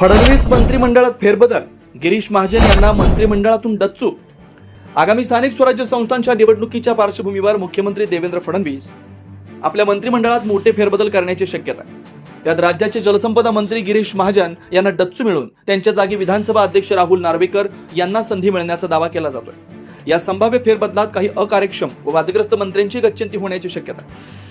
फडणवीस मंत्रिमंडळात फेरबदल. गिरीश महाजन यांना मंत्रिमंडळातून डच्चू. आगामी स्थानिक स्वराज्य संस्थांच्या निवडणुकीच्या पार्श्वभूमीवर मुख्यमंत्री देवेंद्र फडणवीस आपल्या मंत्रिमंडळात मोठे फेरबदल करण्याची शक्यता. यात राज्याचे जलसंपदा मंत्री गिरीश महाजन यांना डच्चू मिळून त्यांच्या जागी विधानसभा अध्यक्ष राहुल नार्वेकर यांना संधी मिळण्याचा दावा केला जातोय. या संभाव्य फेरबदलात काही अकार्यक्षम व वादग्रस्त मंत्र्यांची गच्छंती होण्याची शक्यता.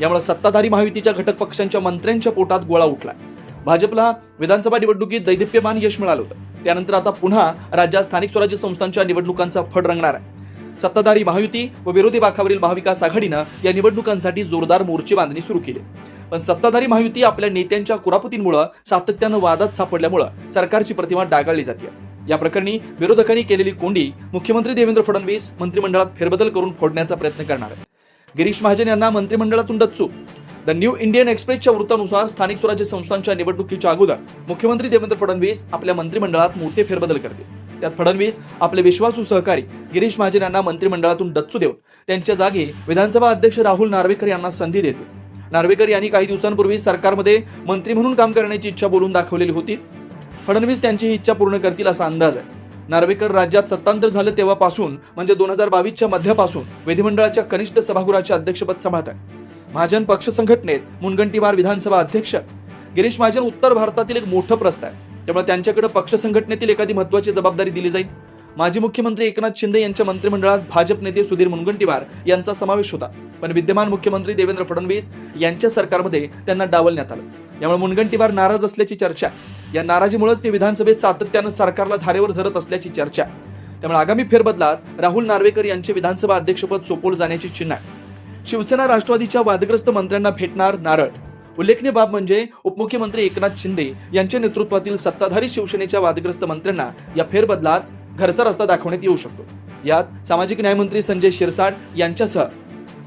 यामुळे सत्ताधारी महायुतीच्या घटक पक्षांच्या मंत्र्यांच्या पोटात गोळा उठलाय. भाजपला विधानसभा निवडणुकीत दैदिप्यमान यश मिळालं होतं. त्यानंतर आता पुन्हा राज्यात स्थानिक स्वराज्य संस्थांच्या निवडणुकांचा फड रंगणार आहे. सत्ताधारी महायुती व विरोधी बाकावरील महाविकास आघाडीनं या निवडणुकांसाठी जोरदार मोर्चे बांधणी सुरू केली. पण सत्ताधारी महायुती आपल्या नेत्यांच्या कुरापतींमुळे सातत्यानं वादात सापडल्यामुळं सरकारची प्रतिमा डागाळली जाते या प्रकरणी विरोधकांनी केलेली कोंडी मुख्यमंत्री देवेंद्र फडणवीस मंत्रिमंडळात फेरबदल करून फोडण्याचा प्रयत्न करणार गिरीश महाजन यांना मंत्रिमंडळातून डच्चू द न्यू इंडियन एक्सप्रेसच्या वृत्तानुसार स्थानिक स्वराज्य संस्थांच्या निवडणुकीच्या अगोदर मुख्यमंत्री देवेंद्र फडणवीस आपल्या मंत्रिमंडळात मोठे फेरबदल करतील. त्यात फडणवीस आपले विश्वासू सहकारी गिरीश महाजन यांना मंत्रिमंडळातून डच्चू देऊन त्यांच्या जागी विधानसभा अध्यक्ष राहुल नार्वेकर यांना संधी देतील. नार्वेकर यांनी काही दिवसांपूर्वी सरकारमध्ये मंत्री म्हणून काम करण्याची इच्छा बोलून दाखवलेली होती. फडणवीस त्यांची ही इच्छा पूर्ण करतील असा अंदाज आहे. नार्वेकर राज्यात सत्तांतर झालं तेव्हापासून म्हणजे दोन हजार बावीसच्या मध्यापासून विधिमंडळाच्या कनिष्ठ सभागृहाचे अध्यक्षपद सांभाळत आहे महाजन पक्ष संघटनेत मुनगंटीवार विधानसभा अध्यक्ष. गिरीश महाजन उत्तर भारतातील एक मोठं प्रस्थ आहे. त्यामुळे त्यांच्याकडे पक्ष संघटनेतील एखादी महत्वाची जबाबदारी दिली जाईल. माजी मुख्यमंत्री एकनाथ शिंदे यांच्या मंत्रिमंडळात भाजप नेते सुधीर मुनगंटीवार यांचा समावेश होता. पण विद्यमान मुख्यमंत्री देवेंद्र फडणवीस यांच्या सरकारमध्ये त्यांना डावलण्यात आलं. यामुळे मुनगंटीवार नाराज असल्याची चर्चा या नाराजीमुळेच ते विधानसभेत सातत्यानं सरकारला धारेवर धरत असल्याची चर्चा त्यामुळे आगामी फेरबदलात राहुल नार्वेकर यांचे विधानसभा अध्यक्षपद सोपवलं जाण्याची चिन्ह आहे. शिवसेना राष्ट्रवादीच्या वादग्रस्त मंत्र्यांना भेटणार नारळ. उल्लेखनीय बाब म्हणजे उपमुख्यमंत्री एकनाथ शिंदे यांच्या नेतृत्वातील सत्ताधारी शिवसेनेच्या वादग्रस्त मंत्र्यांना या फेरबदलात घरचा रस्ता दाखवण्यात येऊ शकतो. यात सामाजिक न्यायमंत्री संजय शिरसाट यांच्यासह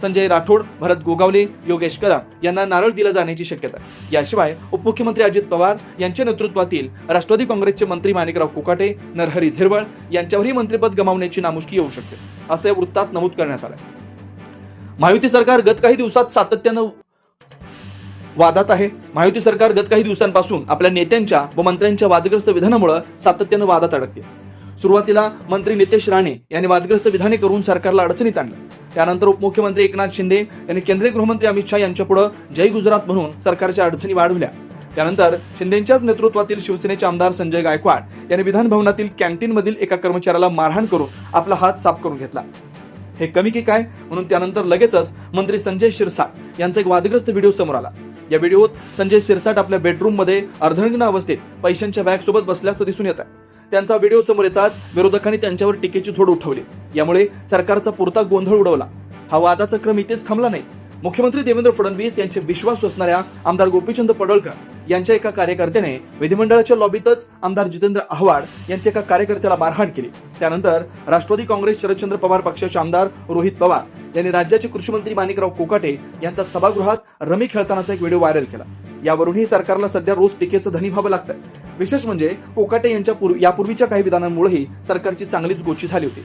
संजय राठोड भरत गोगावले योगेश कदम यांना नारळ दिला जाण्याची शक्यता याशिवाय उपमुख्यमंत्री अजित पवार यांच्या नेतृत्वातील राष्ट्रवादी काँग्रेसचे मंत्री माणिकराव कोकाटे नरहरी झिरवळ यांच्यावरही मंत्रिपद गमावण्याची नामुष्की येऊ शकते असं या वृत्तात नमूद करण्यात आलं महायुती सरकार गत काही दिवसात सातत्यानं वादात आहे. महायुती सरकार गत काही दिवसांपासून आपल्या नेत्यांच्या व मंत्र्यांच्या वादग्रस्त विधानामुळे सातत्यानं वादात अडकते. सुरुवातीला मंत्री नितेश राणे यांनी वादग्रस्त विधाने करून सरकारला अडचणीत आणलं. त्यानंतर उपमुख्यमंत्री एकनाथ शिंदे यांनी केंद्रीय गृहमंत्री अमित शहा यांच्यापुढे जय गुजरात म्हणून सरकारच्या अडचणी वाढवल्या. त्यानंतर शिंदेच्याच नेतृत्वातील शिवसेनेचे आमदार संजय गायकवाड यांनी विधानभवनातील कॅन्टीनमधील एका कर्मचाऱ्याला मारहाण करून आपला हात साफ करून घेतला. हे कमी की काय? म्हणून त्यानंतर लगेचच मंत्री संजय शिरसाट यांचा एक वादग्रस्त व्हिडिओ समोर आला. या व्हिडिओत संजय शिरसाट आपल्या बेडरूममध्ये अर्धनग्न अवस्थेत पैशांच्या बॅग सोबत बसल्याचं दिसून येत आहे. त्यांचा व्हिडिओ समोर येताच विरोधकांनी त्यांच्यावर टीकेची झोड उठवली. यामुळे सरकारचा पुरता गोंधळ उडवला. हा वादाचा क्रम इथेच थांबला नाही. मुख्यमंत्री देवेंद्र फडणवीस यांचे विश्वास असणाऱ्या आमदार गोपीचंद पडळकर यांच्या एका कार्यकर्त्याने विधिमंडळाच्या लॉबीतच आमदार जितेंद्र आव्हाड यांच्या एका कार्यकर्त्याला मारहाण केली. त्यानंतर राष्ट्रवादी काँग्रेस शरदचंद्र पवार पक्षाचे आमदार रोहित पवार यांनी राज्याचे कृषीमंत्री माणिकराव कोकाटे यांचा सभागृहात रमी खेळतानाचा एक व्हिडिओ व्हायरल केला. यावरूनही सरकारला सध्या रोज टीकेचं धनी व्हावं लागतं विशेष म्हणजे कोकाटे यांच्या पूर्व यापूर्वीच्या काही विधानांमुळेही सरकारची चांगलीच गोची झाली होती.